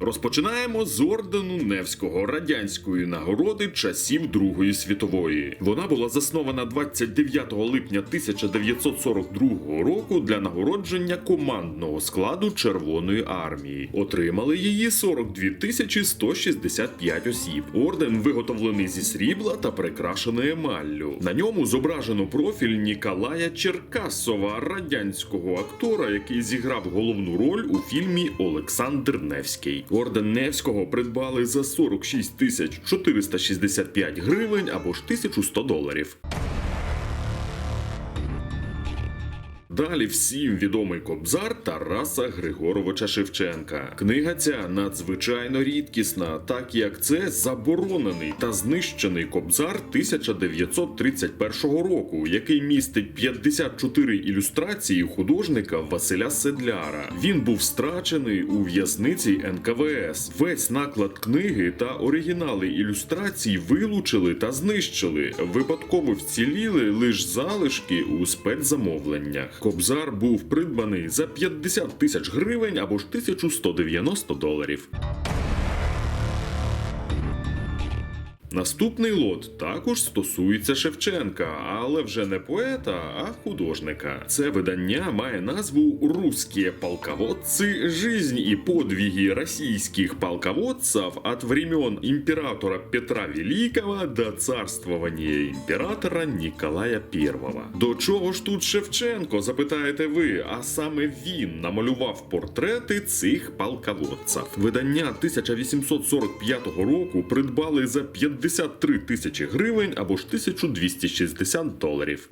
Розпочинаємо з ордену Невського радянської нагороди часів Другої світової. Вона була заснована 29 липня 1942 року для нагородження командного складу Червоної армії. Отримали її 42 тисячі 165 осіб. Орден виготовлений зі срібла та прикрашений емаллю. На ньому зображено профіль Ніколая Черкасова, радянського актора, який зіграв головну роль у фільмі Олександр Невський. Орден Невського придбали за 46 тисяч 465 гривень або ж 1100 доларів. Далі всім відомий кобзар Тараса Григоровича Шевченка. Книга ця надзвичайно рідкісна, так як це заборонений та знищений кобзар 1931 року, який містить 54 ілюстрації художника Василя Седляра. Він був страчений у в'язниці НКВС. Весь наклад книги та оригінали ілюстрацій вилучили та знищили. Випадково вціліли лише залишки у спецзамовленнях. Кобзар був придбаний за 50 тисяч гривень або ж 1190 доларів. Наступний лот також стосується Шевченка, але вже не поета, а художника. Це видання має назву «Русские полководцы. Жизнь и подвиги российских полководцев от времен императора Петра Великого до царствования імператора Ніколая I». До чого ж тут Шевченко, запитаєте ви? А саме він намалював портрети цих полководців. Видання 1845 року придбали за 53 тисячі гривень або ж 1260 доларів.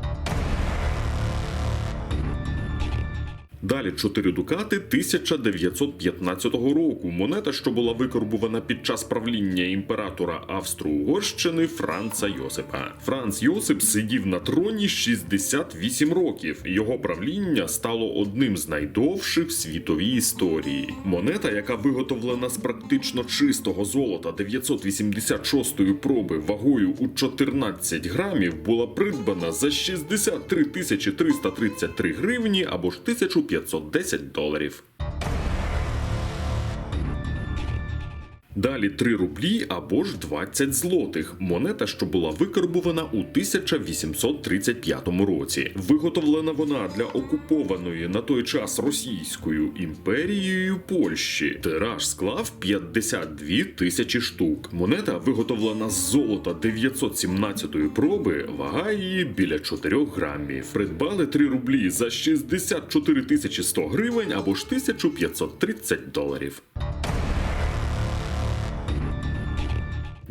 Далі 4 дукати 1915 року. Монета, що була викорбувана під час правління імператора Австро-Угорщини Франца Йосипа. Франц Йосип сидів на троні 68 років. Його правління стало одним з найдовших в світовій історії. Монета, яка виготовлена з практично чистого золота 986 проби вагою у 14 грамів, була придбана за 63 тисячі 333 гривні або ж 1510 доларів. Далі 3 рублі або ж 20 злотих. Монета, що була викарбувана у 1835 році. Виготовлена вона для окупованої на той час Російською імперією Польщі. Тираж склав 52 тисячі штук. Монета виготовлена з золота 917 проби, вага її біля 4 грамів. Придбали 3 рублі за 64 тисячі 100 гривень або ж 1530 доларів.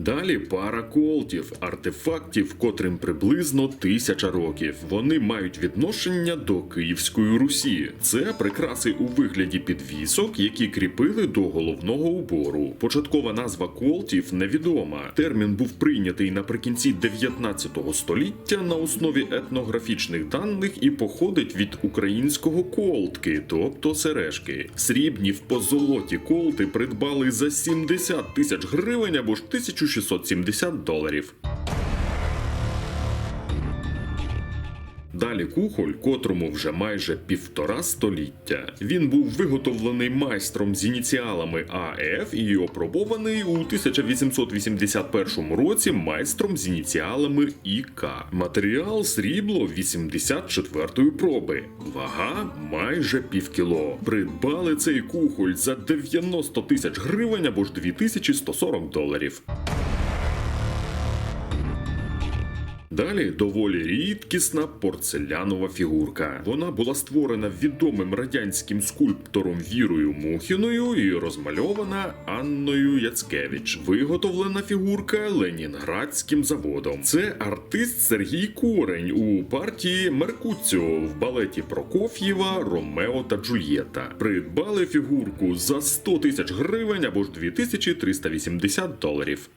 Далі пара колтів, артефактів, котрим приблизно тисяча років. Вони мають відношення до Київської Русі. Це прикраси у вигляді підвісок, які кріпили до головного убору. Початкова назва колтів невідома. Термін був прийнятий наприкінці 19 століття на основі етнографічних даних і походить від українського колтки, тобто сережки. Срібні в позолоті колти придбали за 70 тисяч гривень або ж 1670 доларів. Далі кухоль, котрому вже майже півтора століття. Він був виготовлений майстром з ініціалами АФ і опробований у 1881 році майстром з ініціалами ІК. Матеріал срібло 84-ї проби. Вага майже півкіло. Придбали цей кухоль за 90 тисяч гривень або ж 2140 доларів. Далі доволі рідкісна порцелянова фігурка. Вона була створена відомим радянським скульптором Вірою Мухіною і розмальована Анною Яцкевич. Виготовлена фігурка Ленінградським заводом. Це артист Сергій Корень у партії Меркуціо в балеті Прокоф'єва Ромео та Джульєта. Придбали фігурку за 100 тисяч гривень або ж 2380 доларів.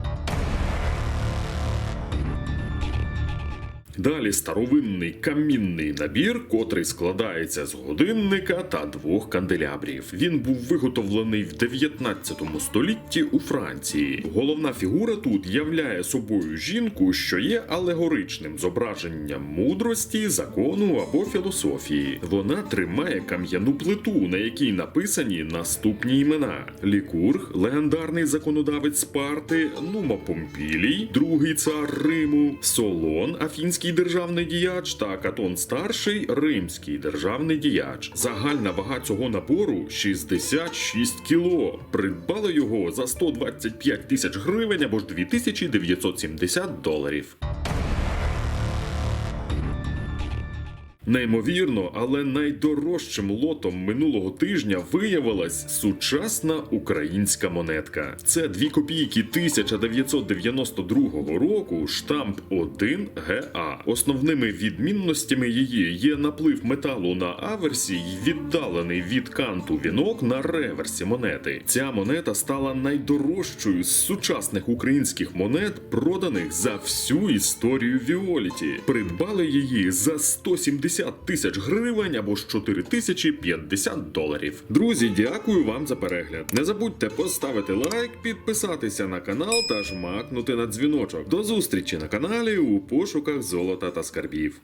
Далі старовинний камінний набір, котрий складається з годинника та двох канделябрів. Він був виготовлений в 19 столітті у Франції. Головна фігура тут являє собою жінку, що є алегоричним зображенням мудрості, закону або філософії. Вона тримає кам'яну плиту, на якій написані наступні імена: Лікург, легендарний законодавець Спарти, Нума Помпілій, другий цар Риму, Солон, афінський державний діяч та Катон Старший, римський державний діяч. Загальна вага цього набору 66 кіло. Придбали його за 125 тисяч гривень або ж 2970 доларів. Неймовірно, але найдорожчим лотом минулого тижня виявилась сучасна українська монетка. Це 2 копійки 1992 року, штамп 1 ГА. Основними відмінностями її є наплив металу на аверсі й віддалений від канту вінок на реверсі монети. Ця монета стала найдорожчою з сучасних українських монет, проданих за всю історію Віоліті. Придбали її за 170 тисяч гривень або ж 4050 доларів. Друзі, дякую вам за перегляд. Не забудьте поставити лайк, підписатися на канал та жмакнути на дзвіночок. До зустрічі на каналі у пошуках золота та скарбів.